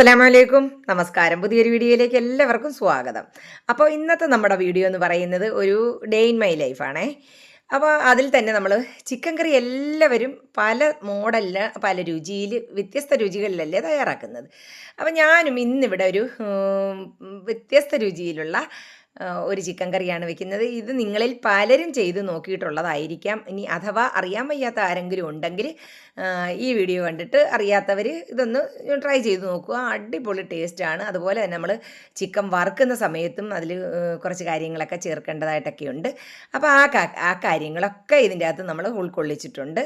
അസ്സലാമു അലൈക്കും നമസ്കാരം. പുതിയൊരു വീഡിയോയിലേക്ക് എല്ലാവർക്കും സ്വാഗതം. അപ്പോൾ ഇന്നത്തെ നമ്മുടെ വീഡിയോ എന്ന് പറയുന്നത് ഒരു ഡേ ഇൻ മൈ ലൈഫാണേ അപ്പോൾ അതിൽ തന്നെ നമ്മൾ ചിക്കൻ കറി എല്ലാവരും പല മോഡലിൽ പല രുചിയിൽ വ്യത്യസ്ത രുചികളിലല്ലേ തയ്യാറാക്കുന്നത്. അപ്പോൾ ഞാനും ഇന്നിവിടെ ഒരു വ്യത്യസ്ത രുചിയിലുള്ള ഒരു ചിക്കൻ കറിയാണ് വെക്കുന്നത്. ഇത് നിങ്ങളിൽ പലരും ചെയ്ത് നോക്കിയിട്ടുള്ളതായിരിക്കാം. ഇനി അഥവാ അറിയാൻ വയ്യാത്ത ആരെങ്കിലും ഉണ്ടെങ്കിൽ ഈ വീഡിയോ കണ്ടിട്ട് അറിയാത്തവർ ഇതൊന്ന് ട്രൈ ചെയ്ത് നോക്കുക. അടിപൊളി ടേസ്റ്റാണ് അതുപോലെ തന്നെ നമ്മൾ ചിക്കൻ വറുക്കുന്ന സമയത്തും അതിൽ കുറച്ച് കാര്യങ്ങളൊക്കെ ചേർക്കേണ്ടതായിട്ടൊക്കെ ഉണ്ട് അപ്പോൾ ആ ആ കാര്യങ്ങളൊക്കെ ഇതിന്റെ അകത്ത് നമ്മൾ ഉൾക്കൊള്ളിച്ചിട്ടുണ്ട്.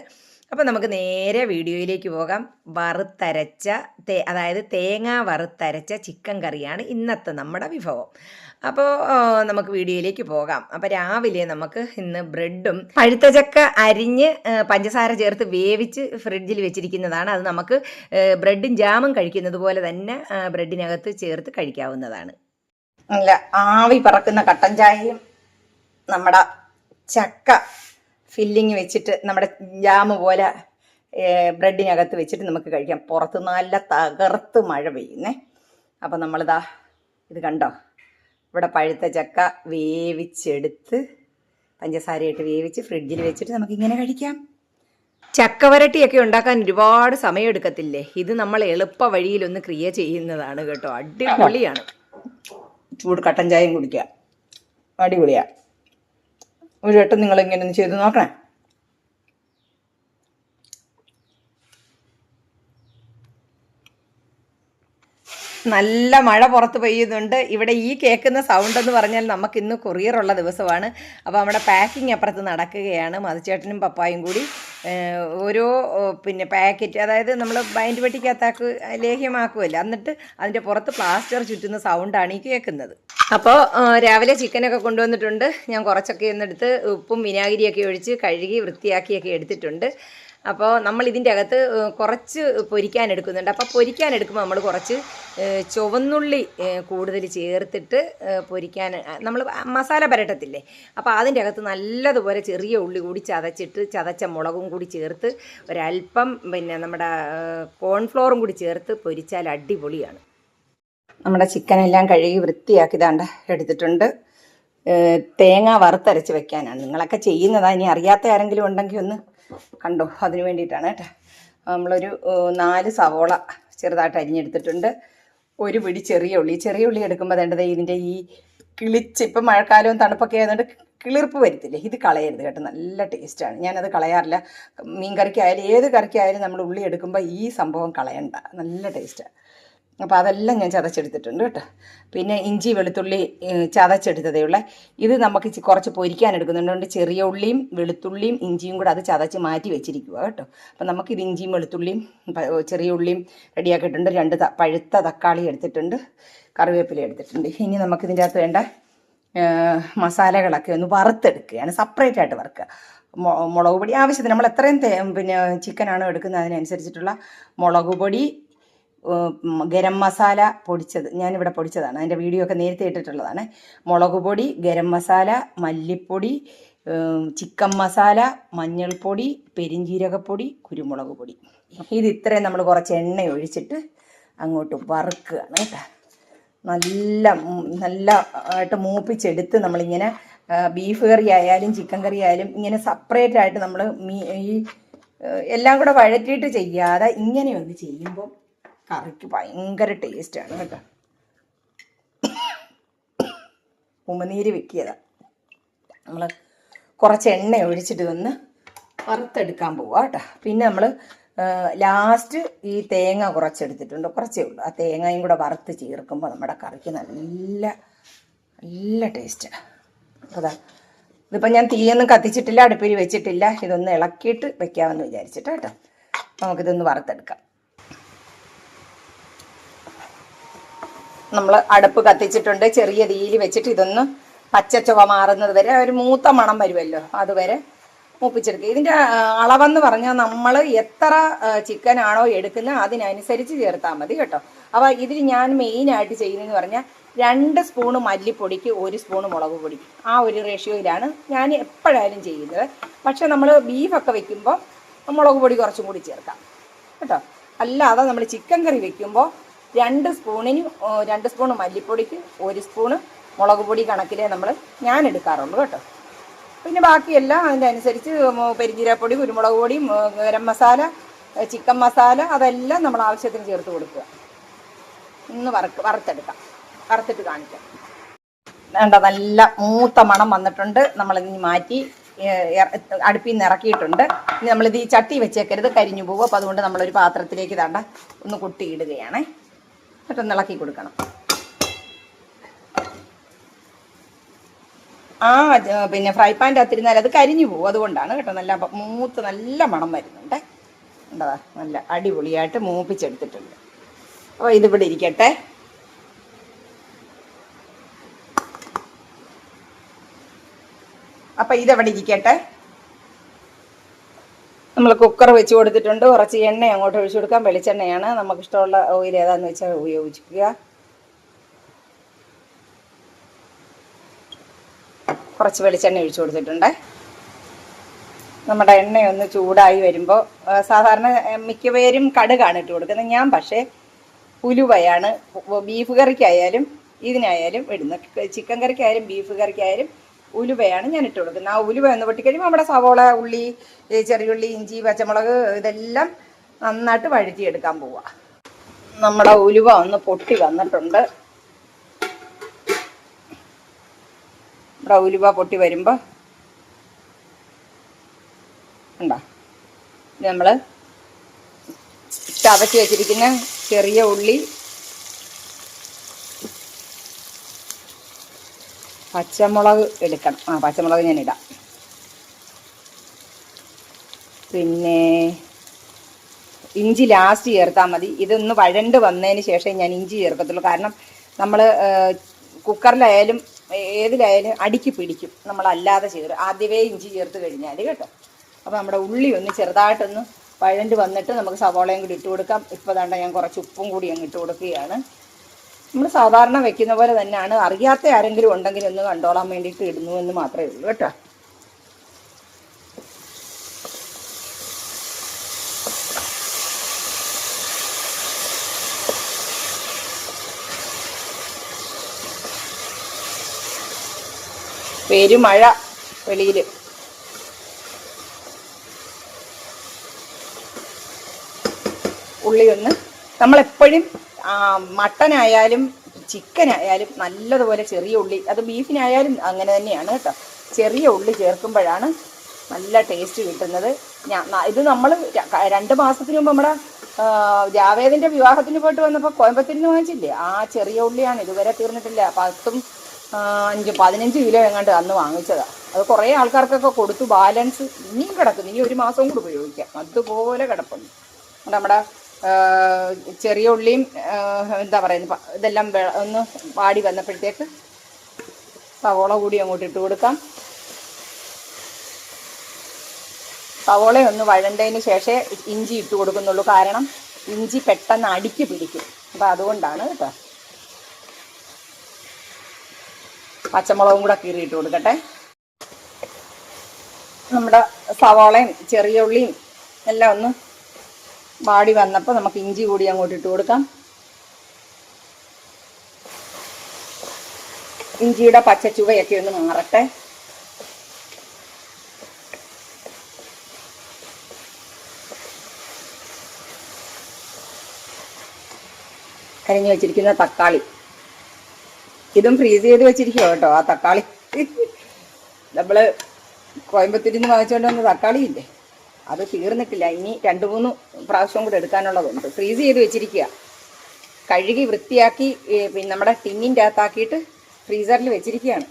അപ്പോൾ നമുക്ക് നേരെ വീഡിയോയിലേക്ക് പോകാം. വറുത്തരച്ച തേ അതായത് തേങ്ങ വറുത്തരച്ച ചിക്കൻ കറിയാണ് ഇന്നത്തെ നമ്മുടെ വിഭവം. അപ്പോൾ നമുക്ക് വീഡിയോയിലേക്ക് പോകാം. അപ്പോൾ രാവിലെ നമുക്ക് ഇന്ന് ബ്രെഡും പഴുത്ത ചക്ക അരിഞ്ഞ് പഞ്ചസാര ചേർത്ത് വേവിച്ച് ഫ്രിഡ്ജിൽ വെച്ചിരിക്കുന്നതാണ്. അത് നമുക്ക് ബ്രെഡും ജാമും കഴിക്കുന്നത് പോലെ തന്നെ ബ്രെഡിനകത്ത് ചേർത്ത് കഴിക്കാവുന്നതാണ്. അല്ല ആവി പറക്കുന്ന കട്ടൻ ചായയും നമ്മുടെ ചക്ക ഫില്ലിങ് വെച്ചിട്ട് നമ്മുടെ ജാമ് പോലെ ബ്രെഡിനകത്ത് വെച്ചിട്ട് നമുക്ക് കഴിക്കാം. പുറത്ത് നല്ല തകർത്ത് മഴ പെയ്യുന്നേ. അപ്പം നമ്മളിതാ ഇത് കണ്ടോ? ഇവിടെ പഴുത്ത ചക്ക വേവിച്ചെടുത്ത് പഞ്ചസാരയിട്ട് വേവിച്ച് ഫ്രിഡ്ജിൽ വെച്ചിട്ട് നമുക്കിങ്ങനെ കഴിക്കാം. ചക്കവരട്ടിയൊക്കെ ഉണ്ടാക്കാൻ ഒരുപാട് സമയം എടുക്കത്തില്ലേ ഇത് നമ്മൾ എളുപ്പ വഴിയിലൊന്ന് ക്രിയ ചെയ്യുന്നതാണ് കേട്ടോ. അടിപൊളിയാണ്. ചൂട് കട്ടൻ ചായയും കുടിക്കാം. അടിപൊളിയാ. ഒരു വട്ടം നിങ്ങൾ ഇങ്ങനെ ഒന്ന് ചെയ്ത് നോക്കണേ. നല്ല മഴ പുറത്ത് പെയ്യുന്നുണ്ട്. ഇവിടെ ഈ കേൾക്കുന്ന സൗണ്ട് എന്ന് പറഞ്ഞാൽ നമുക്ക് ഇന്ന് കൊറിയർ ഉള്ള ദിവസമാണ്. അപ്പോൾ നമ്മുടെ പാക്കിംഗ് അപ്പുറത്ത് നടക്കുകയാണ്. മധുചേട്ടനും പപ്പായും കൂടി ഓരോ പിന്നെ പാക്കറ്റ് അതായത് നമ്മൾ ബൈൻഡ് പെട്ടിക്കകത്താക്ക് ലേഹ്യമാക്കുമല്ലോ എന്നിട്ട് അതിന്റെ പുറത്ത് പ്ലാസ്റ്റർ ചുറ്റുന്ന സൗണ്ടാണ് ഈ കേൾക്കുന്നത്. അപ്പോൾ രാവിലെ ചിക്കനൊക്കെ കൊണ്ടുവന്നിട്ടുണ്ട്. ഞാൻ കുറച്ചൊക്കെ ഒന്നെടുത്ത് ഉപ്പും വിനാഗിരിയൊക്കെ ഒഴിച്ച് കഴുകി വൃത്തിയാക്കിയൊക്കെ എടുത്തിട്ടുണ്ട്. അപ്പോൾ നമ്മൾ ഇതിന്റെ അകത്ത് കുറച്ച് പൊരിക്കാൻ എടുക്കുന്നുണ്ട്. അപ്പോൾ പൊരിക്കാൻ എടുക്കുമ്പോൾ നമ്മൾ കുറച്ച് ചുവന്നുള്ളി കൂടുതൽ ചേർത്തിട്ട് പൊരിക്കാൻ നമ്മൾ മസാല പരട്ടത്തില്ലേ? അപ്പോൾ അതിന്റെ അകത്ത് നല്ലതുപോലെ ചെറിയ ഉള്ളി കൂടി ചതച്ചിട്ട് ചതച്ച മുളകും കൂടി ചേർത്ത് ഒരല്പം പിന്നെ നമ്മുടെ കോൺഫ്ലോറും കൂടി ചേർത്ത് പൊരിച്ചാൽ അടിപൊളിയാണ്. നമ്മുടെ ചിക്കൻ എല്ലാം കഴുകി വൃത്തിയാക്കി ദാണ്ട് എടുത്തിട്ടുണ്ട്. തേങ്ങ വറുത്തരച്ച് വെക്കാനാണ്. നിങ്ങളൊക്കെ ചെയ്യുന്നതാണ് ഇനി അറിയാത്ത ആരെങ്കിലും ഉണ്ടെങ്കിൽ ഒന്ന് കണ്ടോ? അതിന് വേണ്ടിയിട്ടാണ് കേട്ടോ. നമ്മളൊരു നാല് സവോള ചെറുതായിട്ട് അരിഞ്ഞെടുത്തിട്ടുണ്ട്. ഒരു പിടി ചെറിയ ഉള്ളി. ചെറിയ ഉള്ളി എടുക്കുമ്പോൾ വേണ്ടത് ഇതിന്റെ ഈ കിളിച്ച് ഇപ്പം മഴക്കാലവും തണുപ്പൊക്കെ ആയതുകൊണ്ട് കിളിർപ്പ് വരത്തില്ലേ? ഇത് കളയരുത് കേട്ടോ. നല്ല ടേസ്റ്റാണ്. ഞാനത് കളയാറില്ല. മീൻ കറിക്കായാലും ഏത് കറിക്കായാലും നമ്മൾ ഉള്ളി എടുക്കുമ്പോൾ ഈ സംഭവം കളയണ്ട. നല്ല ടേസ്റ്റാണ് അപ്പോൾ അതെല്ലാം ഞാൻ ചതച്ചെടുത്തിട്ടുണ്ട് കേട്ടോ. പിന്നെ ഇഞ്ചി വെളുത്തുള്ളി ചതച്ചെടുത്തതേ ഇത് നമുക്ക് കുറച്ച് പൊരിക്കാൻ എടുക്കുന്നുണ്ട്. ചെറിയ ഉള്ളിയും വെളുത്തുള്ളിയും ഇഞ്ചിയും കൂടെ അത് ചതച്ച് മാറ്റി വെച്ചിരിക്കുക കേട്ടോ. അപ്പം നമുക്കിത് ഇഞ്ചിയും വെളുത്തുള്ളിയും ചെറിയ ഉള്ളിയും റെഡിയാക്കിയിട്ടുണ്ട്. രണ്ട് പഴുത്ത തക്കാളി എടുത്തിട്ടുണ്ട്. കറിവേപ്പില എടുത്തിട്ടുണ്ട്. ഇനി നമുക്കിതിന്റെ അകത്ത് വേണ്ട മസാലകളൊക്കെ ഒന്ന് വറുത്തെടുക്കുകയാണ്. സെപ്പറേറ്റ് ആയിട്ട് വറുക്കുക. മുളക് പൊടി ആവശ്യത്തിന്. നമ്മൾ എത്രയും പിന്നെ ചിക്കനാണോ എടുക്കുന്നത്? അതിനനുസരിച്ചിട്ടുള്ള മുളക് പൊടി ഗരം മസാല പൊടിച്ചത് ഞാനിവിടെ പൊടിച്ചതാണ്. അതിന്റെ വീഡിയോ ഒക്കെ നേരത്തെ ഇട്ടിട്ടുള്ളതാണ്. മുളക് പൊടി ഗരം മസാല മല്ലിപ്പൊടി ചിക്കൻ മസാല മഞ്ഞൾപ്പൊടി പെരിഞ്ജീരകപ്പൊടി കുരുമുളക് പൊടി. ഇത് ഇത്രയും നമ്മൾ കുറച്ച് എണ്ണ ഒഴിച്ചിട്ട് അങ്ങോട്ട് വറുക്കുകയാണ് കേട്ടോ. നല്ല നല്ല ആയിട്ട് മൂപ്പിച്ചെടുത്ത് നമ്മളിങ്ങനെ ബീഫ് കറി ആയാലും ചിക്കൻ കറി ആയാലും ഇങ്ങനെ സെപ്പറേറ്റ് ആയിട്ട് നമ്മൾ ഈ എല്ലാം കൂടെ വഴറ്റിയിട്ട് ചെയ്യാതെ ഇങ്ങനെയൊന്ന് ചെയ്യുമ്പോൾ കറിക്ക് ഭയങ്കര ടേസ്റ്റാണ് കേട്ടോ. ഉമനീര് വെക്കിയതാ. നമ്മൾ കുറച്ച് എണ്ണ ഒഴിച്ചിട്ട് വന്ന് വറുത്തെടുക്കാൻ പോവാ കേട്ടോ. പിന്നെ നമ്മൾ ലാസ്റ്റ് ഈ തേങ്ങ കുറച്ചെടുത്തിട്ടുണ്ട്. കുറച്ചേ ഉള്ളൂ. ആ തേങ്ങയും കൂടെ വറുത്ത് ചേർക്കുമ്പോൾ നമ്മുടെ കറിക്ക് നല്ല നല്ല ടേസ്റ്റാണ് അതാ. ഇതിപ്പോൾ ഞാൻ തീയൊന്നും കത്തിച്ചിട്ടില്ല അടുപ്പിൽ വെച്ചിട്ടില്ല. ഇതൊന്ന് ഇളക്കിയിട്ട് വെക്കാമെന്ന് വിചാരിച്ചിട്ട് കേട്ടോ. നമുക്കിതൊന്ന് വറുത്തെടുക്കാം. നമ്മൾ അടുപ്പ് കത്തിച്ചിട്ടുണ്ട് ചെറിയ തീയിൽ വെച്ചിട്ട് ഇതൊന്ന് പച്ച ചുവ മാറുന്നത് വരെ ഒരു മൂത്ത മണം വരുമല്ലോ അതുവരെ മൂപ്പിച്ചെടുക്കുക. ഇതിന്റെ അളവെന്ന് പറഞ്ഞാൽ നമ്മൾ എത്ര ചിക്കനാണോ എടുക്കുന്നത് അതിനനുസരിച്ച് ചേർത്താൽ മതി കേട്ടോ. അപ്പോൾ ഇതിൽ ഞാൻ മെയിനായിട്ട് ചെയ്യുന്നതെന്ന് പറഞ്ഞാൽ രണ്ട് സ്പൂണ് മല്ലിപ്പൊടിക്ക് ഒരു സ്പൂണ് മുളക് പൊടി. ആ ഒരു റേഷ്യോയിലാണ് ഞാൻ എപ്പോഴായാലും ചെയ്യുന്നത്. പക്ഷേ നമ്മൾ ബീഫൊക്കെ വെക്കുമ്പോൾ മുളക് പൊടി കുറച്ചും കൂടി ചേർക്കാം കേട്ടോ. അല്ലാതെ നമ്മൾ ചിക്കൻ കറി വെക്കുമ്പോൾ രണ്ട് സ്പൂണിന് രണ്ട് സ്പൂൺ മല്ലിപ്പൊടിക്ക് ഒരു സ്പൂണ് മുളക് പൊടി കണക്കിലേ നമ്മൾ ഞാൻ എടുക്കാറുള്ളൂ കേട്ടോ. പിന്നെ ബാക്കിയെല്ലാം അതിന്റെ അനുസരിച്ച് പെരിഞ്ചീരപ്പൊടി കുരുമുളക് പൊടി ഗരം മസാല ചിക്കൻ മസാല അതെല്ലാം നമ്മൾ ആവശ്യത്തിന് ചേർത്ത് കൊടുക്കുക. ഒന്ന് വറുക്ക് വറുത്തെടുക്കാം. വറുത്തിട്ട് കാണിക്കാം. വേണ്ട നല്ല മൂത്ത മണം വന്നിട്ടുണ്ട്. നമ്മളിനി മാറ്റി അടുപ്പിൽ നിന്ന് ഇറക്കിയിട്ടുണ്ട്. ഇനി നമ്മളിത് ഈ ചട്ടി വെച്ചേക്കരുത് കരിഞ്ഞു പോകും അപ്പോൾ അതുകൊണ്ട് നമ്മളൊരു പാത്രത്തിലേക്ക് തണ്ട ഒന്ന് കുട്ടിയിടുകയാണേ. എന്നിട്ടൊന്ന് ഇളക്കി കൊടുക്കണം. ആ പിന്നെ ഫ്രൈ പാന്റെ അകത്തിരുന്നാൽ അത് കരിഞ്ഞു പോകും. അതുകൊണ്ടാണ് കേട്ടോ നല്ല മൂത്ത് നല്ല മണം വരുന്നുണ്ട്. ഉണ്ടതാ നല്ല അടിപൊളിയായിട്ട് മൂപ്പിച്ചെടുത്തിട്ടുണ്ട്. അപ്പോൾ ഇതിവിടെ ഇരിക്കട്ടെ. അപ്പം ഇതെവിടെ ഇരിക്കട്ടെ? നമ്മൾ കുക്കർ വെച്ച് കൊടുത്തിട്ടുണ്ട്. കുറച്ച് എണ്ണ അങ്ങോട്ട് ഒഴിച്ചു കൊടുക്കാം. വെളിച്ചെണ്ണയാണ് നമുക്ക് ഇഷ്ടമുള്ള ഓയിൽ ഏതാണെന്ന് വെച്ചാൽ ഉപയോഗിക്കുക കുറച്ച് വെളിച്ചെണ്ണ ഒഴിച്ചു കൊടുത്തിട്ടുണ്ട്. നമ്മുടെ എണ്ണയൊന്ന് ചൂടായി വരുമ്പോൾ സാധാരണ മിക്കപേരും കടുകാണ് ഇട്ട് കൊടുക്കുന്നത്. ഞാൻ പക്ഷേ ഉലുവയാണ് ബീഫ് കറിക്കായാലും ഇതിനായാലും ഇടുന്നത്. ചിക്കൻ കറിക്കായാലും ബീഫ് കറിക്കായാലും ഉലുവയാണ് ഞാൻ ഇട്ട് കൊടുക്കുന്നത് ആ ഉലുവ ഒന്ന് പൊട്ടിക്കഴിയുമ്പോൾ നമ്മുടെ സവോള ഉള്ളി ചെറിയ ചെറിയുള്ളി ഇഞ്ചി പച്ചമുളക് ഇതെല്ലാം നന്നായിട്ട് വഴറ്റിയെടുക്കാൻ പോവുക നമ്മുടെ ഉലുവ ഒന്ന് പൊട്ടി വന്നിട്ടുണ്ട്. നമ്മുടെ ഉലുവ പൊട്ടി വരുമ്പോൾ ഉണ്ടോ നമ്മൾ ചതച്ച് വെച്ചിരിക്കുന്ന ചെറിയ ഉള്ളി പച്ചമുളക് എടുക്കണം. ആ പച്ചമുളക് ഞാൻ ഇടാം. പിന്നെ ഇഞ്ചി ലാസ്റ്റ് ചേർത്താൽ മതി. ഇതൊന്ന് വഴണ്ട് വന്നതിന് ശേഷം ഞാൻ ഇഞ്ചി ചേർക്കത്തുള്ളൂ. കാരണം നമ്മൾ കുക്കറിലായാലും ഏതിലായാലും അടിക്ക് പിടിക്കും. നമ്മളല്ലാതെ ചേർ ആദ്യമേ ഇഞ്ചി ചേർത്ത് കഴിഞ്ഞാൽ കേട്ടോ. അപ്പോൾ നമ്മുടെ ഉള്ളി ഒന്ന് ചെറുതായിട്ടൊന്ന് വഴണ്ട് വന്നിട്ട് നമുക്ക് സവോളയും കൂടി ഇട്ട് കൊടുക്കാം. ഇപ്പോൾ ദാണ്ട ഞാൻ കുറച്ച് ഉപ്പും കൂടി അങ്ങ് ഇട്ട് കൊടുക്കുകയാണ്. നമ്മൾ സാധാരണ വെക്കുന്ന പോലെ തന്നെയാണ്. അറിയാത്ത ആരെങ്കിലും ഉണ്ടെങ്കിൽ ഒന്ന് കണ്ടോളാൻ വേണ്ടിയിട്ട് ഇടുന്നു എന്ന് മാത്രമേ ഉള്ളൂ കേട്ടോ. പെരുമഴ വെളിയിൽ ഉള്ളിയൊന്ന് നമ്മളെപ്പോഴും മട്ടനായാലും ചിക്കനായാലും നല്ലതുപോലെ ചെറിയ ഉള്ളി അത് ബീഫിനായാലും അങ്ങനെ തന്നെയാണ് കേട്ടോ. ചെറിയ ഉള്ളി ചേർക്കുമ്പോഴാണ് നല്ല ടേസ്റ്റ് കിട്ടുന്നത്. ഇത് നമ്മൾ രണ്ട് മാസത്തിന് മുമ്പ് നമ്മുടെ ജാവേദിന്റെ വിവാഹത്തിന് പോയിട്ട് വന്നപ്പോൾ കോയമ്പത്തൂരിൽ നിന്ന് വാങ്ങിച്ചില്ലേ? ആ ചെറിയ ഉള്ളിയാണ് ഇതുവരെ തീർന്നിട്ടില്ല. പത്തും അഞ്ച് പതിനഞ്ച് കിലോ എങ്ങാണ്ട് അന്ന് വാങ്ങിച്ചതാണ് അത് കുറേ ആൾക്കാർക്കൊക്കെ കൊടുത്തു ബാലൻസ് ഇനിയും കിടക്കുന്നു. ഇനി ഒരു മാസം കൂടി ഉപയോഗിക്കാം. അതുപോലെ കിടപ്പുണ്ട്. നമ്മുടെ ചെറിയ ഉള്ളിയും എന്താ പറയുന്നത് ഇതെല്ലാം ഒന്ന് വാടി വന്നപ്പോഴത്തേക്ക് സവോള കൂടി അങ്ങോട്ട് ഇട്ട് കൊടുക്കാം. സവോള ഒന്ന് വഴണ്ടതിന് ശേഷമേ ഇഞ്ചി ഇട്ട് കൊടുക്കുന്നുള്ളൂ. കാരണം ഇഞ്ചി പെട്ടെന്ന് അടിക്ക് പിടിക്കും. അപ്പം അതുകൊണ്ടാണ് കേട്ടോ. പച്ചമുളകും കൂടെ കീറിയിട്ട് കൊടുക്കട്ടെ. നമ്മുടെ സവാളയും ചെറിയ ഉള്ളിയും എല്ലാം ഒന്ന് വാടി വന്നപ്പോൾ നമുക്ക് ഇഞ്ചി കൂടി അങ്ങോട്ട് ഇട്ട് കൊടുക്കാം. ഇഞ്ചിയുടെ പച്ച ചുവയൊക്കെ ഒന്ന് മാറട്ടെ. കരിഞ്ഞു വെച്ചിരിക്കുന്ന തക്കാളി. ഇതും ഫ്രീസ് ചെയ്ത് വെച്ചിരിക്കുവോ കേട്ടോ ആ തക്കാളി. നമ്മൾ കോയമ്പത്തൂരിൽ നിന്ന് വാങ്ങിച്ചുകൊണ്ട് വന്ന തക്കാളി ഇല്ലേ അത് തീർന്നിട്ടില്ല. ഇനി രണ്ട് മൂന്ന് പ്രാവശ്യം കൂടെ എടുക്കാനുള്ളതുണ്ട്. ഫ്രീസ് ചെയ്ത് വെച്ചിരിക്കുക. കഴുകി വൃത്തിയാക്കി പിന്നെ നമ്മുടെ ടിന്നിന്റെ അകത്താക്കിയിട്ട് ഫ്രീസറിൽ വെച്ചിരിക്കുകയാണ്.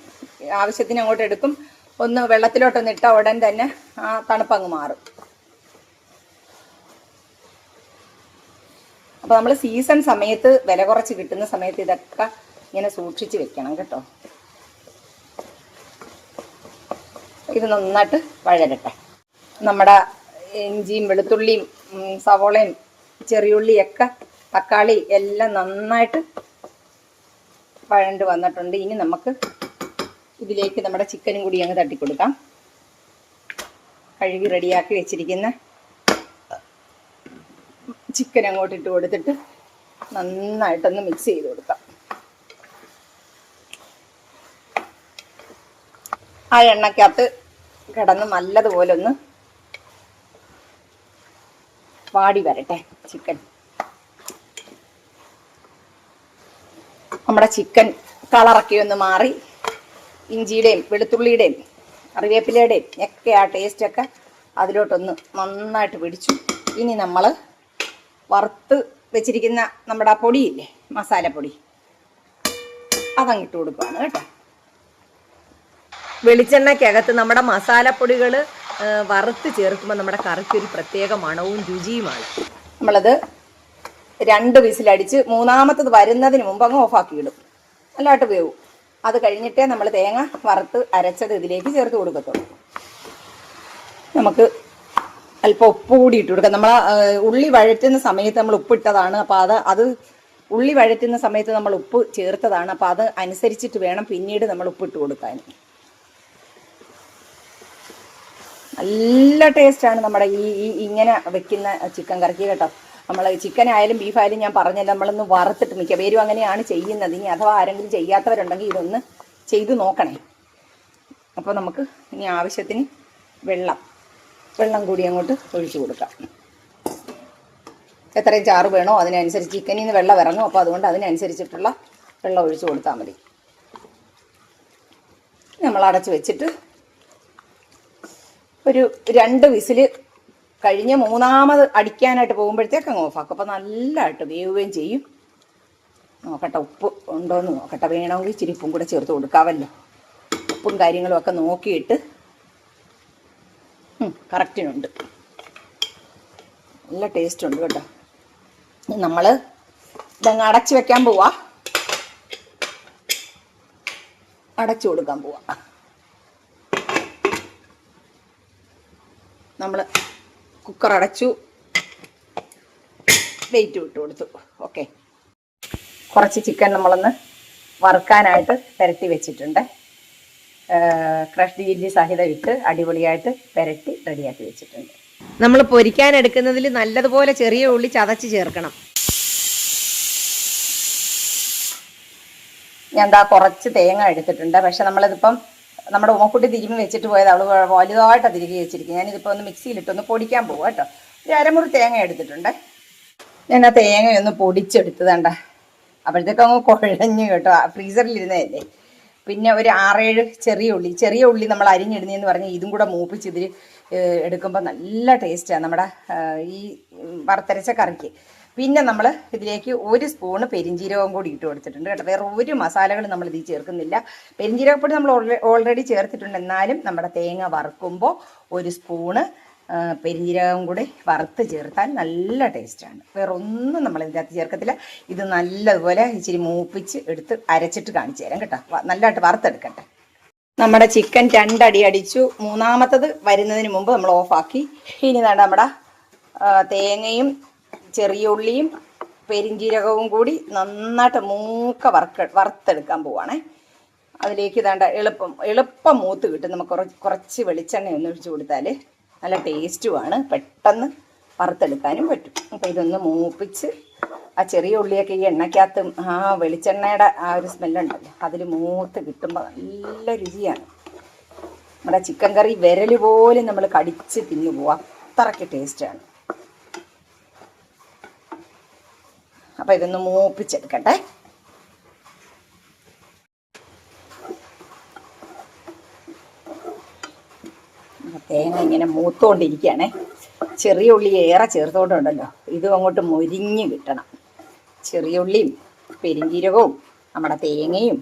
ആവശ്യത്തിന് അങ്ങോട്ട് എടുക്കും. ഒന്ന് വെള്ളത്തിലോട്ടൊന്ന് ഇട്ട ഉടൻ തന്നെ ആ തണുപ്പങ്ങ് മാറും. അപ്പോൾ നമ്മൾ സീസൺ സമയത്ത് വില കുറച്ച് കിട്ടുന്ന സമയത്ത് ഇതൊക്കെ ഇങ്ങനെ സൂക്ഷിച്ച് വെക്കണം കേട്ടോ. ഇത് നന്നായിട്ട് വഴരട്ടെ നമ്മുടെ ഇഞ്ചിയും വെളുത്തുള്ളിയും സവോളയും ചെറിയുള്ളിയൊക്കെ തക്കാളി എല്ലാം നന്നായിട്ട് വഴണ്ട് വന്നിട്ടുണ്ട്. ഇനി നമുക്ക് ഇതിലേക്ക് നമ്മുടെ ചിക്കനും കൂടി അങ്ങ് തട്ടിക്കൊടുക്കാം. കഴുകി റെഡിയാക്കി വെച്ചിരിക്കുന്ന ചിക്കൻ അങ്ങോട്ട് ഇട്ട് കൊടുത്തിട്ട് നന്നായിട്ടൊന്ന് മിക്സ് ചെയ്ത് കൊടുക്കാം. ആ എണ്ണക്കകത്ത് കിടന്ന് നല്ലതുപോലെ ഒന്ന് വാടി വരട്ടെ. ചിക്കൻ. നമ്മുടെ ചിക്കൻ കളറൊക്കെ ഒന്ന് മാറി. ഇഞ്ചിയുടെയും വെളുത്തുള്ളിയുടെയും കറിവേപ്പിലയുടെയും ഒക്കെ ആ ടേസ്റ്റൊക്കെ അതിലോട്ടൊന്ന് നന്നായിട്ട് പിടിച്ചു. ഇനി നമ്മൾ വറുത്ത് വെച്ചിരിക്കുന്ന നമ്മുടെ ആ പൊടിയില്ലേ മസാലപ്പൊടി അതങ്ങിട്ട് കൊടുക്കുകയാണ് കേട്ടോ. വെളിച്ചെണ്ണയ്ക്കകത്ത് നമ്മുടെ മസാലപ്പൊടികൾ വറുത്ത് ചേർക്കുമ്പോൾ നമ്മുടെ കറിക്ക് ഒരു പ്രത്യേക മണവും രുചിയുമാണ്. നമ്മളത് രണ്ട് വിസിലടിച്ച് മൂന്നാമത്തത് വരുന്നതിന് മുമ്പ് അങ്ങ് ഓഫാക്കി ഇടും. നല്ലതായിട്ട് വേവും. അത് കഴിഞ്ഞിട്ടേ നമ്മൾ തേങ്ങ വറുത്ത് അരച്ചത് ഇതിലേക്ക് ചേർത്ത് കൊടുക്കത്തുള്ളൂ. നമുക്ക് അല്പം ഉപ്പ് കൂടി ഇട്ട് കൊടുക്കാം. നമ്മൾ ഉള്ളി വഴറ്റുന്ന സമയത്ത് നമ്മൾ ഉപ്പിട്ടതാണ് അപ്പോൾ അത് അത് ഉള്ളി വഴറ്റുന്ന സമയത്ത് നമ്മൾ ഉപ്പ് ചേർത്തതാണ്. അപ്പോൾ അത് അനുസരിച്ചിട്ട് വേണം പിന്നീട് നമ്മൾ ഉപ്പിട്ട് കൊടുക്കാൻ. നല്ല ടേസ്റ്റാണ് നമ്മുടെ ഈ ഈ ഇങ്ങനെ വെക്കുന്ന ചിക്കൻ കറിക്ക് കേട്ടോ. നമ്മൾ ചിക്കൻ ആയാലും ബീഫായാലും ഞാൻ പറഞ്ഞല്ലോ നമ്മളൊന്ന് വറുത്തിട്ട് മിക്ക പേരും അങ്ങനെയാണ് ചെയ്യുന്നത്. ഇനി അഥവാ ആരെങ്കിലും ചെയ്യാത്തവരുണ്ടെങ്കിൽ ഇതൊന്ന് ചെയ്ത് നോക്കണേ. അപ്പോൾ നമുക്ക് ഇനി ആവശ്യത്തിന് വെള്ളം വെള്ളം കൂടി അങ്ങോട്ട് ഒഴിച്ചു കൊടുക്കാം. എത്രയും ചാറ് വേണോ അതിനനുസരിച്ച് ചിക്കനിൽ നിന്ന് വെള്ളം ഇറങ്ങും. അപ്പോൾ അതുകൊണ്ട് അതിനനുസരിച്ചിട്ടുള്ള വെള്ളം ഒഴിച്ചു കൊടുത്താൽ മതി. നമ്മൾ അടച്ച് വെച്ചിട്ട് ഒരു രണ്ട് വിസിൽ കഴിഞ്ഞ് മൂന്നാമത് അടിക്കാനായിട്ട് പോകുമ്പോഴത്തേക്ക് അങ്ങ് ഓഫാക്കും അപ്പോൾ നല്ലതായിട്ട് വേവുകയും ചെയ്യും. നോക്കട്ടെ ഉപ്പ് ഉണ്ടോ എന്ന് നോക്കട്ടെ. വേണമെങ്കിൽ ഇച്ചിരി ഉപ്പും കൂടെ ചേർത്ത് കൊടുക്കാമല്ലോ. ഉപ്പും കാര്യങ്ങളും ഒക്കെ നോക്കിയിട്ട്. കറക്റ്റിനുണ്ട് നല്ല ടേസ്റ്റ് ഉണ്ട് കേട്ടോ. നമ്മൾ ഇതങ്ങ് അടച്ച് വെക്കാൻ പോവാ. അടച്ചു കൊടുക്കാൻ പോവാ. നമ്മൾ കുക്കർ അടച്ചു വെയിറ്റ് വിട്ട് കൊടുത്തു. ഓക്കെ കുറച്ച് ചിക്കൻ നമ്മളൊന്ന് വറുക്കാനായിട്ട് പെരട്ടി വെച്ചിട്ടുണ്ട്. ക്രഷ് ഇഞ്ചി സഹിതം ഇട്ട് അടിപൊളിയായിട്ട് പെരട്ടി റെഡിയാക്കി വെച്ചിട്ടുണ്ട്. നമ്മൾ പൊരിക്കാൻ എടുക്കുന്നതിൽ നല്ലതുപോലെ ചെറിയ ഉള്ളി ചതച്ച് ചേർക്കണം. ഞാൻ എന്താ കുറച്ച് തേങ്ങ എടുത്തിട്ടുണ്ട്. പക്ഷെ നമ്മളിതിപ്പം നമ്മുടെ ഓമക്കുട്ടി തിരുമ്മി വെച്ചിട്ട് പോയത് അവൾ വലുതായിട്ടാണ് തിരികെ വെച്ചിരിക്കുന്നത്. ഞാനിതിപ്പോൾ ഒന്ന് മിക്സിയിലിട്ടൊന്ന് പൊടിക്കാൻ പോവാം കേട്ടോ. ഒരു അരമുറി തേങ്ങ എടുത്തിട്ടുണ്ട്. ഞാൻ ആ തേങ്ങയൊന്ന് പൊടിച്ചെടുത്തതണ്ട. അപ്പോഴത്തേക്കും അങ്ങ് കുഴഞ്ഞു കേട്ടോ. ഫ്രീസറിലിരുന്നതല്ലേ. പിന്നെ ഒരു ആറേഴ് ചെറിയ ഉള്ളി. ചെറിയ ഉള്ളി നമ്മൾ അരിഞ്ഞിടുന്നതെന്ന് പറഞ്ഞാൽ ഇതും കൂടെ മൂപ്പിച്ച് ഇതിൽ എടുക്കുമ്പോൾ നല്ല ടേസ്റ്റാണ് നമ്മുടെ ഈ വറുത്തരച്ച കറിക്ക്. പിന്നെ നമ്മൾ ഇതിലേക്ക് ഒരു സ്പൂണ് പെരിഞ്ജീരകം കൂടി ഇട്ട് കൊടുത്തിട്ടുണ്ട് കേട്ടോ. വേറെ ഒരു മസാലകളും നമ്മൾ ഇതിൽ ചേർക്കുന്നില്ല. പെരിഞ്ജീരകപ്പൊടി നമ്മൾ ഓൾറെഡി ചേർത്തിട്ടുണ്ട്. എന്നാലും നമ്മുടെ തേങ്ങ വറുക്കുമ്പോൾ ഒരു സ്പൂണ് പെരിഞ്ജീരകം കൂടി വറുത്ത് ചേർത്താൽ നല്ല ടേസ്റ്റാണ് വേറെ ഒന്നും നമ്മൾ ഇതിനകത്ത് ചേർക്കത്തില്ല. ഇത് നല്ലതുപോലെ ഇച്ചിരി മൂപ്പിച്ച് എടുത്ത് അരച്ചിട്ട് കാണിച്ചു തരാം കേട്ടോ. നല്ലതായിട്ട് വറുത്തെടുക്കട്ടെ. നമ്മുടെ ചിക്കൻ രണ്ടടി അടിച്ചു. മൂന്നാമത്തത് വരുന്നതിന് മുമ്പ് നമ്മൾ ഓഫാക്കി. ഇനി നമ്മുടെ തേങ്ങയും ചെറിയ ഉള്ളിയും പെരിഞ്ജീരകവും കൂടി നന്നായിട്ട് മൂക്ക വറുക്ക വറുത്തെടുക്കാൻ പോവാണേ. അതിലേക്ക് ഇതാണ്ട എളുപ്പം എളുപ്പം മൂത്ത് കിട്ടും. നമുക്ക് കുറച്ച് വെളിച്ചെണ്ണ ഒന്ന് ഒഴിച്ചു കൊടുത്താൽ നല്ല ടേസ്റ്റുമാണ് പെട്ടെന്ന് വറുത്തെടുക്കാനും പറ്റും. അപ്പോൾ ഇതൊന്ന് മൂപ്പിച്ച് ആ ചെറിയ ഉള്ളിയൊക്കെ ഈ എണ്ണയ്ക്കകത്ത് ആ വെളിച്ചെണ്ണയുടെ ആ ഒരു സ്മെല്ലുണ്ടല്ലോ അതിൽ മൂത്ത് കിട്ടുമ്പോൾ നല്ല രുചിയാണ്. നമ്മുടെ ചിക്കൻ കറി വിരൽ പോലും നമ്മൾ കടിച്ച് തിന്നു പോവാം അത്രയ്ക്ക് ടേസ്റ്റാണ് അപ്പോൾ ഇതൊന്ന് മൂപ്പിച്ചെടുക്കട്ടെ. തേങ്ങ ഇങ്ങനെ മൂത്തുകൊണ്ടിരിക്കുകയാണേ ചെറിയ ഉള്ളി ഏറെ ചേർത്തോണ്ടുണ്ടല്ലോ. ഇതും അങ്ങോട്ട് മൊരിഞ്ഞ് കിട്ടണം. ചെറിയ ഉള്ളിയും പെരിഞ്ചീരകവും നമ്മുടെ തേങ്ങയും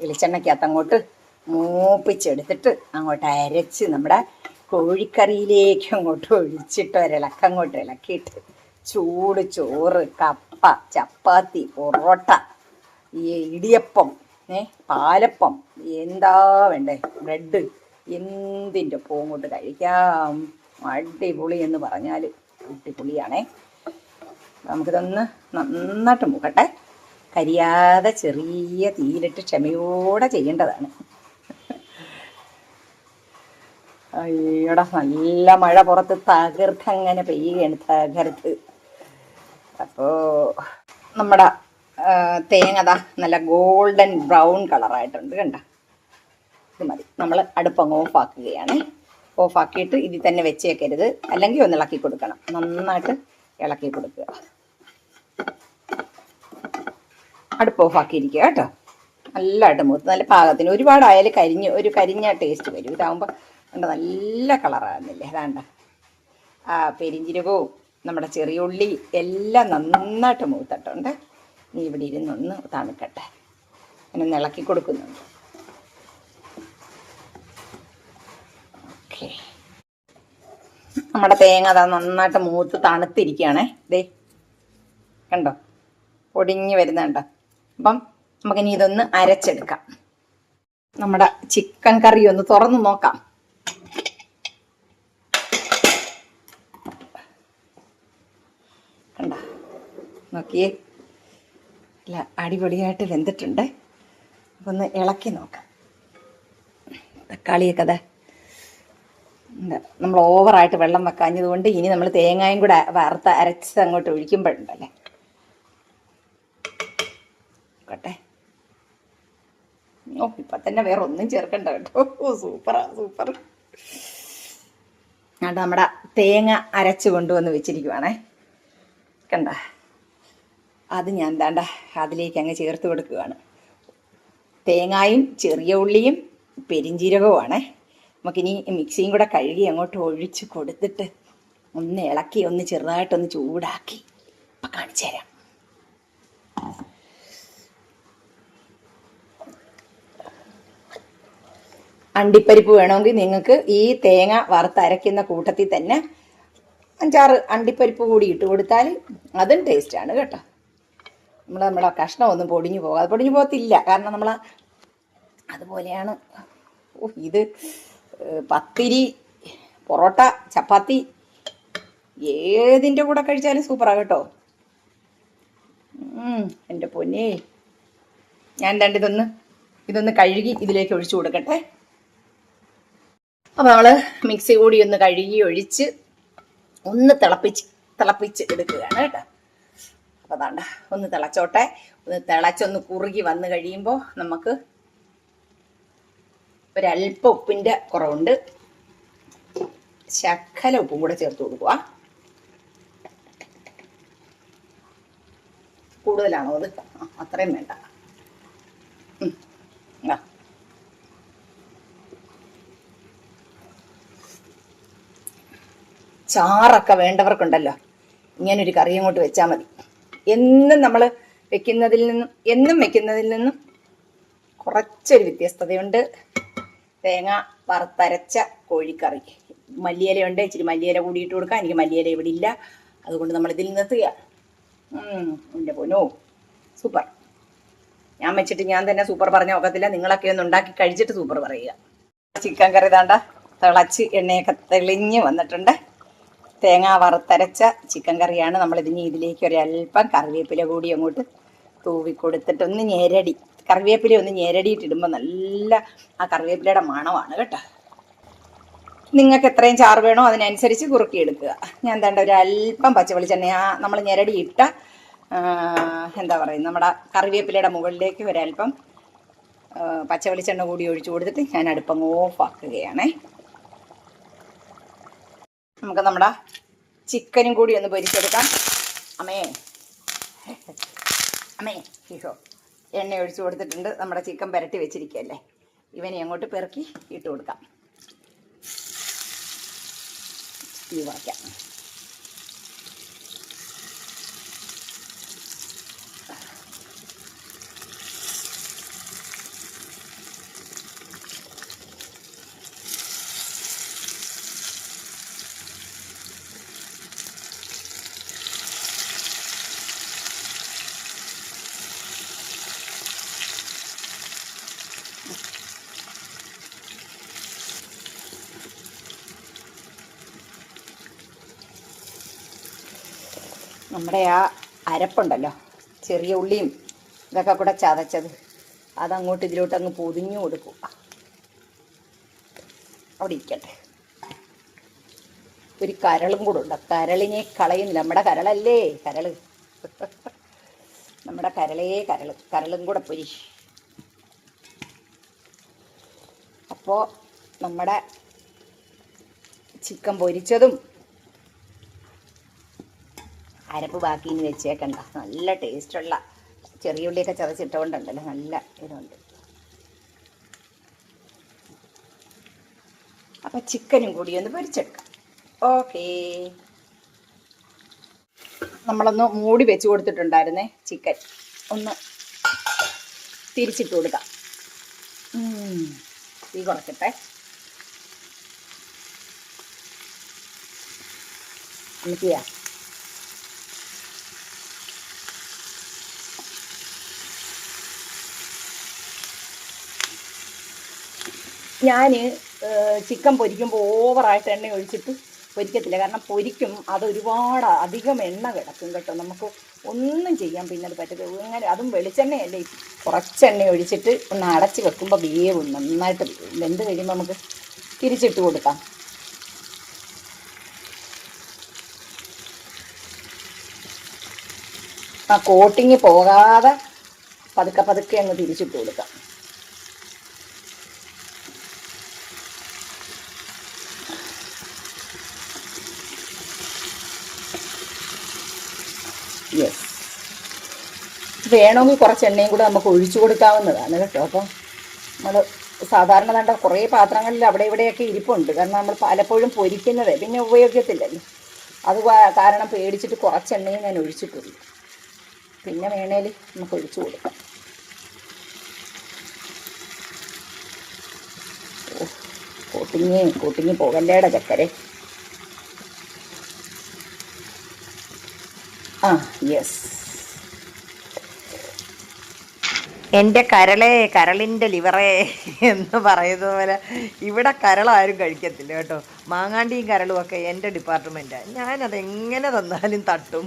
വെളിച്ചെണ്ണയ്ക്കകത്ത് അങ്ങോട്ട് മൂപ്പിച്ചെടുത്തിട്ട് അങ്ങോട്ട് അരച്ച് നമ്മുടെ കോഴിക്കറിയിലേക്ക് അങ്ങോട്ട് ഒഴിച്ചിട്ട് ഒരിളക്കങ്ങോട്ട് ഇളക്കിയിട്ട് ചൂട് ചോറ് കപ്പ ചപ്പാത്തി പൊറോട്ട ഈ ഇടിയപ്പം ഏ പാലപ്പം എന്താ വേണ്ടേ? ബ്രെഡ് എന്തിന്റെ പൂങ്കൊണ്ട് കൊണ്ട് കഴിക്കാം? അടിപൊളി എന്ന് പറഞ്ഞാൽ അടിപൊളിയാണേ. നമുക്കിതൊന്ന് നന്നായിട്ട് മുക്കട്ടെ. കരിയാതെ ചെറിയ തീയിലിട്ട് ക്ഷമയോടെ ചെയ്യേണ്ടതാണ്. അയ്യോടാ നല്ല മഴ പുറത്ത് തകർത്ത് അങ്ങനെ പെയ്യുകയാണ് തകർത്ത്. അപ്പോൾ നമ്മുടെ തേങ്ങ നല്ല ഗോൾഡൻ ബ്രൗൺ കളറായിട്ടുണ്ട് കണ്ട? ഇത് മതി. നമ്മൾ അടുപ്പങ്ങ് ഓഫാക്കുകയാണ് ഓഫാക്കിയിട്ട് ഇതിൽ തന്നെ വെച്ചേക്കരുത്. അല്ലെങ്കിൽ ഒന്ന് ഇളക്കി കൊടുക്കണം. നന്നായിട്ട് ഇളക്കി കൊടുക്കുക. അടുപ്പ് ഓഫാക്കിയിരിക്കുക കേട്ടോ. നല്ലതായിട്ട് മൂത്ത് നല്ല പാകത്തിന്. ഒരുപാടായാലും കരിഞ്ഞ് ഒരു കരിഞ്ഞ ടേസ്റ്റ് വരും. ഇതാകുമ്പോൾ കണ്ട നല്ല കളറാകുന്നില്ലേ അതാണ്ട. ആ പെരിഞ്ചീരകവും നമ്മുടെ ചെറിയ ഉള്ളി എല്ലാം നന്നായിട്ട് മൂത്തട്ടുണ്ട്. നീ ഇവിടെ ഇരുന്നൊന്ന് തണുക്കട്ടെ. അങ്ങനെ ഇളക്കി കൊടുക്കുന്നുണ്ട്. ഓക്കെ. നമ്മുടെ തേങ്ങ അതാ നന്നായിട്ട് മൂത്ത് തണുത്തിരിക്കുകയാണേ. ദേ കണ്ടോ? പൊടിഞ്ഞ് വരുന്ന കണ്ടോ? അപ്പം നമുക്കിനി ഇതൊന്ന് അരച്ചെടുക്കാം. നമ്മുടെ ചിക്കൻ കറി ഒന്ന് തുറന്നു നോക്കാം. നോക്കിയേ അല്ല അടിപൊളിയായിട്ട് വെന്തിട്ടുണ്ട്. അപ്പം ഒന്ന് ഇളക്കി നോക്കാം. തക്കാളിയൊക്കെ അതെ നമ്മൾ ഓവറായിട്ട് വെള്ളം വെക്കാഞ്ഞതുകൊണ്ട് ഇനി നമ്മൾ തേങ്ങയും കൂടെ വറുത്ത് അരച്ച് അങ്ങോട്ട് ഒഴിക്കുമ്പോഴുണ്ടല്ലേ നോക്കട്ടെ. ഓ ഇപ്പൊ തന്നെ വേറെ ഒന്നും ചേർക്കണ്ട കേട്ടോ. ഓ സൂപ്പറാ സൂപ്പർ. അത് നമ്മുടെ തേങ്ങ അരച്ച് കൊണ്ടുവന്ന് വെച്ചിരിക്കുവാണേ. കണ്ട? അത് ഞാൻ എന്താണ്ട അതിലേക്ക് അങ്ങ് ചേർത്ത് കൊടുക്കുകയാണ്. തേങ്ങായും ചെറിയ ഉള്ളിയും പെരിഞ്ചീരകവുമാണ്. നമുക്കിനി മിക്സിയും കൂടെ കഴുകി അങ്ങോട്ട് ഒഴിച്ച് കൊടുത്തിട്ട് ഒന്ന് ഇളക്കി ഒന്ന് ചെറുതായിട്ടൊന്ന് ചൂടാക്കി അപ്പം കാണിച്ചു തരാം. അണ്ടിപ്പരിപ്പ് വേണമെങ്കിൽ നിങ്ങൾക്ക് ഈ തേങ്ങ വറുത്തരയ്ക്കുന്ന കൂട്ടത്തിൽ തന്നെ അഞ്ചാറ് അണ്ടിപ്പരിപ്പ് കൂടി ഇട്ട് കൊടുത്താൽ അതും ടേസ്റ്റാണ് കേട്ടോ. നമ്മൾ നമ്മുടെ കഷ്ണം ഒന്നും പൊടിഞ്ഞു പോകാതെ പൊടിഞ്ഞു പോകത്തില്ല. കാരണം നമ്മൾ അതുപോലെയാണ്. ഓ ഇത് പത്തിരി പൊറോട്ട ചപ്പാത്തി ഏതിന്റെ കൂടെ കഴിച്ചാലും സൂപ്പറാണ് കേട്ടോ. എന്റെ പൊന്നേ. ഞാൻ രണ്ട് ഇതൊന്ന് ഇതൊന്ന് കഴുകി ഇതിലേക്ക് ഒഴിച്ചു കൊടുക്കട്ടെ. അപ്പോൾ നമ്മൾ മിക്സി കൂടി ഒന്ന് കഴുകി ഒഴിച്ച് ഒന്ന് തിളപ്പിച്ച് തിളപ്പിച്ച് എടുക്കുകയാണ് കേട്ടോ. അപ്പോൾ അതാണ്ട ഒന്ന് തിളച്ചോട്ടെ. ഒന്ന് തിളച്ചൊന്ന് കുറുകി വന്ന് കഴിയുമ്പോൾ നമുക്ക് ഒരല്പ ഉപ്പിന്റെ കുറവുണ്ട്. ശക്കല ഉപ്പും കൂടെ ചേർത്ത് കൊടുക്കുക. കൂടുതലാണോ അത്? അത്രയും വേണ്ട. ചാറൊക്കെ വേണ്ടവർക്കുണ്ടല്ലോ. ഇങ്ങനൊരു കറി അങ്ങോട്ട് വെച്ചാൽ മതി. എന്നും നമ്മൾ വെക്കുന്നതിൽ നിന്നും എന്നും വെക്കുന്നതിൽ നിന്നും കുറച്ചൊരു വ്യത്യസ്തതയുണ്ട്. തേങ്ങ വറുത്തരച്ച കോഴിക്കറി. മല്ലിയിലയുണ്ട് ഇച്ചിരി മല്ലിയില കൂടിയിട്ട് കൊടുക്കാം. എനിക്ക് മല്ലിയില ഇവിടെ ഇല്ല. അതുകൊണ്ട് നമ്മൾ ഇതിൽ നിർത്തുക എന്റെ പൊന്നോ സൂപ്പർ. ഞാൻ വെച്ചിട്ട് ഞാൻ തന്നെ സൂപ്പർ പറഞ്ഞ ഒക്കത്തില്ല. നിങ്ങളൊക്കെ ഒന്ന് ഉണ്ടാക്കി കഴിച്ചിട്ട് സൂപ്പർ പറയുക. ചിക്കൻ കറി താണ്ട തിളച്ച് എണ്ണയൊക്കെ തെളിഞ്ഞ് വന്നിട്ടുണ്ട്. തേങ്ങ വറുത്തരച്ച ചിക്കൻ കറിയാണ് നമ്മൾ ഇതിന് ഇതിലേക്ക് ഒരല്പം കറിവേപ്പില കൂടി അങ്ങോട്ട് തൂവി കൊടുത്തിട്ട് ഒന്ന് ഞെരടി. കറിവേപ്പില ഒന്ന് ഞെരടിയിട്ടിടുമ്പോൾ നല്ല ആ കറിവേപ്പിലയുടെ മണമാണ് കേട്ടോ. നിങ്ങൾക്ക് എത്രയും ചാറ് വേണോ അതിനനുസരിച്ച് കുറുക്കിയെടുക്കുക. ഞാൻ തേണ്ട ഒരു അല്പം പച്ച വെളിച്ചെണ്ണ ആ നമ്മൾ ഞെരടി ഇട്ട എന്താ പറയുക നമ്മുടെ കറിവേപ്പിലയുടെ മുകളിലേക്ക് ഒരല്പം പച്ചവെളിച്ചെണ്ണ പച്ച കൂടി ഒഴിച്ചു കൊടുത്തിട്ട് ഞാൻ അടുപ്പം ഓഫാക്കുകയാണേ നമുക്ക് നമ്മുടെ ചിക്കനും കൂടി ഒന്ന് പൊരിച്ചെടുക്കാം. അമ്മേ. അമ്മേ ഹിഹോ എണ്ണ ഒഴിച്ചു കൊടുത്തിട്ടുണ്ട്. നമ്മുടെ ചിക്കൻ പുരട്ടി വെച്ചിരിക്കുകയല്ലേ? ഇവനെ അങ്ങോട്ട് പെറുക്കി ഇട്ട് കൊടുക്കാം. തീ നമ്മുടെ ആ അരപ്പുണ്ടല്ലോ ചെറിയ ഉള്ളിയും ഇതൊക്കെ കൂടെ ചതച്ചത്. അതങ്ങോട്ട് ഇതിലോട്ട് അങ്ങ് പൊതിഞ്ഞു കൊടുക്കുക അവിടെ ഇരിക്കട്ടെ. ഒരു കരളും കൂടെ ഉണ്ട്. കരളിനെ കളയുന്നില്ല. നമ്മുടെ കരളല്ലേ കരൾ? നമ്മുടെ കരളേ കരൾ. കരളും കൂടെ പൊരി. അപ്പോൾ നമ്മുടെ ചിക്കൻ പൊരിച്ചതും അരപ്പ് ബാക്കിന്ന് വെച്ചേക്കണ്ട. നല്ല ടേസ്റ്റുള്ള ചെറിയ ഉള്ളിയൊക്കെ ചതച്ചിട്ടുകൊണ്ടുണ്ടല്ലോ നല്ല ഇതുണ്ട്. അപ്പം ചിക്കനും കൂടി ഒന്ന് പൊരിച്ചെടുക്കാം. ഓക്കേ. നമ്മളൊന്ന് മൂടി വെച്ച് കൊടുത്തിട്ടുണ്ടായിരുന്നേ ചിക്കൻ. ഒന്ന് തിരിച്ചിട്ട് കൊടുക്കാം. തീ കുറയ്ക്കട്ടെ എന്നിട്ട് ഞാൻ ചിക്കൻ പൊരിക്കുമ്പോൾ ഓവറായിട്ട് എണ്ണ ഒഴിച്ചിട്ട് പൊരിക്കത്തില്ല. കാരണം പൊരിക്കും അത് ഒരുപാട് അധികം എണ്ണ കിടക്കും കേട്ടോ. നമുക്ക് ഒന്നും ചെയ്യാൻ പിന്നെ അത് പറ്റത്തില്ല. ഇങ്ങനെ അതും വെളിച്ചെണ്ണയല്ലേ? കുറച്ച് എണ്ണ ഒഴിച്ചിട്ട് ഒന്ന് അടച്ച് വെക്കുമ്പോൾ വേവും നന്നായിട്ട്. വെന്ത് കഴിയുമ്പോൾ നമുക്ക് തിരിച്ചിട്ട് കൊടുക്കാം. ആ കോട്ടിങ് പോകാതെ പതുക്കെ പതുക്കെ അങ്ങ് തിരിച്ചിട്ട് കൊടുക്കാം യെസ് വേണമെങ്കിൽ കുറച്ച് എണ്ണയും കൂടെ നമുക്ക് ഒഴിച്ചു കൊടുക്കാവുന്നതാണ് കേട്ടോ. അപ്പം നമ്മൾ സാധാരണ കണ്ട കുറേ പാത്രങ്ങളിൽ അവിടെ ഇവിടെയൊക്കെ ഇരിപ്പുണ്ട്. കാരണം നമ്മൾ പലപ്പോഴും പൊരിക്കുന്നത് പിന്നെ ഉപയോഗിക്കത്തില്ലല്ലോ. അത് കാരണം പേടിച്ചിട്ട് കുറച്ച് എണ്ണയും ഞാൻ ഒഴിച്ചിട്ടുണ്ട്. പിന്നെ വേണേൽ നമുക്ക് ഒഴിച്ചു കൊടുക്കാം. കൂട്ടിങ്ങി കോട്ടിങ്ങി പോകല്ലേടെ ചക്കരെ. ആ യെസ്. എന്റെ കരളേ കരളിന്റെ ലിവറേ എന്ന് പറയുന്നത് പോലെ ഇവിടെ കരളാരും കഴിക്കത്തില്ല കേട്ടോ. മാങ്ങാണ്ടിയും കരളും ഒക്കെ എന്റെ ഡിപ്പാർട്ട്മെന്റാണ് ഞാനത് എങ്ങനെ തന്നാലും തട്ടും.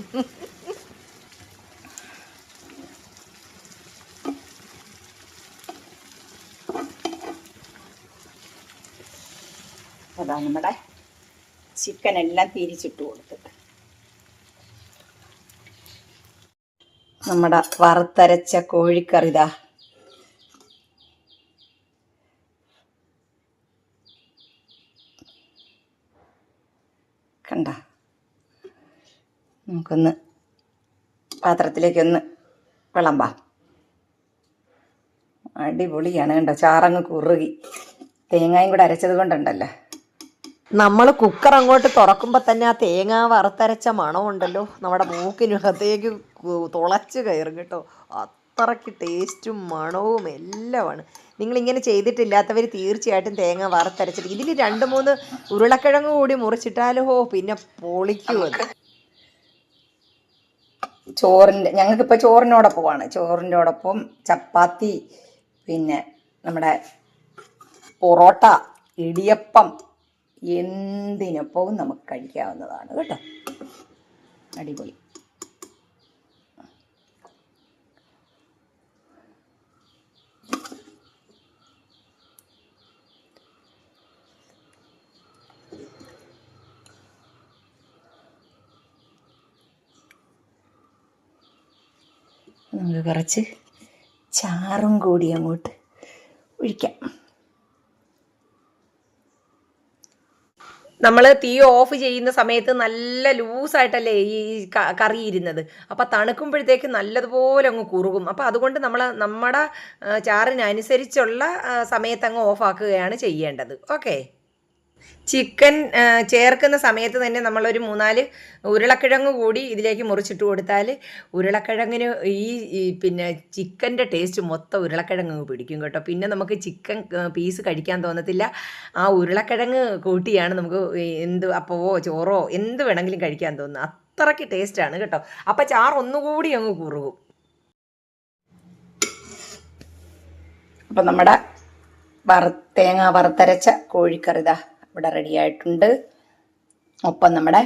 അതാ നമ്മുടെ ചിക്കൻ എല്ലാം തിരിച്ചിട്ട് കൊടുത്ത്. നമ്മുടെ വറുത്തരച്ച കോഴിക്കറിതാ കണ്ട. നമുക്കൊന്ന് പാത്രത്തിലേക്കൊന്ന് വിളമ്പാം. അടിപൊളിയാണ് കണ്ടോ. ചാറങ്ങ് കുറുകി. തേങ്ങയും കൂടെ അരച്ചത് കൊണ്ടുണ്ടല്ലോ? നമ്മൾ കുക്കർ അങ്ങോട്ട് തുറക്കുമ്പോൾ തന്നെ ആ തേങ്ങ വറുത്തരച്ച മണമുണ്ടല്ലോ. നമ്മുടെ മൂക്കിനകത്തേക്ക് തുളച്ച് കയറും കേട്ടോ. അത്രയ്ക്ക് ടേസ്റ്റും മണവും എല്ലാമാണ്. നിങ്ങളിങ്ങനെ ചെയ്തിട്ടില്ലാത്തവർ തീർച്ചയായിട്ടും തേങ്ങ വറുത്തരച്ചിട്ട് ഇതിൽ രണ്ട് മൂന്ന് ഉരുളക്കിഴങ്ങ് കൂടി മുറിച്ചിട്ടാലോ പിന്നെ പൊളിക്കുമത് ചോറിന്റെ ഞങ്ങൾക്കിപ്പോൾ ചോറിനോടൊപ്പമാണ്. ചോറിനോടൊപ്പം ചപ്പാത്തി പിന്നെ നമ്മുടെ പൊറോട്ട ഇടിയപ്പം എന്തിനൊപ്പവും നമുക്ക് കഴിക്കാവുന്നതാണ് കേട്ടോ. അടിപൊളി. നമുക്ക് കുറച്ച് ചാറും കൂടി അങ്ങോട്ട് ഒഴിക്കാം. നമ്മൾ തീ ഓഫ് ചെയ്യുന്ന സമയത്ത് നല്ല ലൂസായിട്ടല്ലേ ഈ കറി ഇരുന്നത്. അപ്പം തണുക്കുമ്പോഴത്തേക്ക് നല്ലതുപോലെ അങ്ങ് കുറുകും. അപ്പം അതുകൊണ്ട് നമ്മൾ നമ്മുടെ ചാറിനനുസരിച്ചുള്ള സമയത്ത് അങ്ങ് ഓഫാക്കുകയാണ് ചെയ്യേണ്ടത്. ഓക്കെ? ചിക്കൻ ചേർക്കുന്ന സമയത്ത് തന്നെ നമ്മളൊരു മൂന്നാൽ ഉരുളക്കിഴങ്ങ് കൂടി ഇതിലേക്ക് മുറിച്ചിട്ട് കൊടുത്താൽ ഉരുളക്കിഴങ്ങിന് ഈ പിന്നെ ചിക്കന്റെ ടേസ്റ്റ് മൊത്തം ഉരുളക്കിഴങ്ങ് പിടിക്കും കേട്ടോ. പിന്നെ നമുക്ക് ചിക്കൻ പീസ് കഴിക്കാൻ തോന്നത്തില്ല. ആ ഉരുളക്കിഴങ്ങ് കൂട്ടിയാണ് നമുക്ക് എന്ത് അപ്പവോ ചോറോ എന്ത് വേണമെങ്കിലും കഴിക്കാൻ തോന്നുന്നത്. അത്രയ്ക്ക് ടേസ്റ്റാണ് കേട്ടോ. അപ്പം ചാറ് ഒന്നുകൂടി അങ്ങ് കുറുകും. അപ്പം നമ്മുടെ വറ തേങ്ങ വറുത്തരച്ച കോഴിക്കറിതാ ഇവിടെ റെഡിയായിട്ടുണ്ട് ഒപ്പം നമ്മുടെ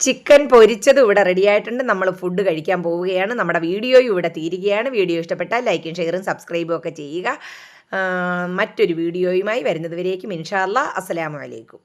ചിക്കൻ പൊരിച്ചതും ഇവിടെ റെഡി ആയിട്ടുണ്ട്. നമ്മൾ ഫുഡ് കഴിക്കാൻ പോവുകയാണ്. നമ്മുടെ വീഡിയോയും ഇവിടെ തീരുകയാണ്. വീഡിയോ ഇഷ്ടപ്പെട്ടാൽ ലൈക്കും ഷെയറും സബ്സ്ക്രൈബും ഒക്കെ ചെയ്യുക. മറ്റൊരു വീഡിയോയുമായി വരുന്നതുവരേക്കും. ഇൻഷാല്ല അസ്സലാമു അലൈക്കും.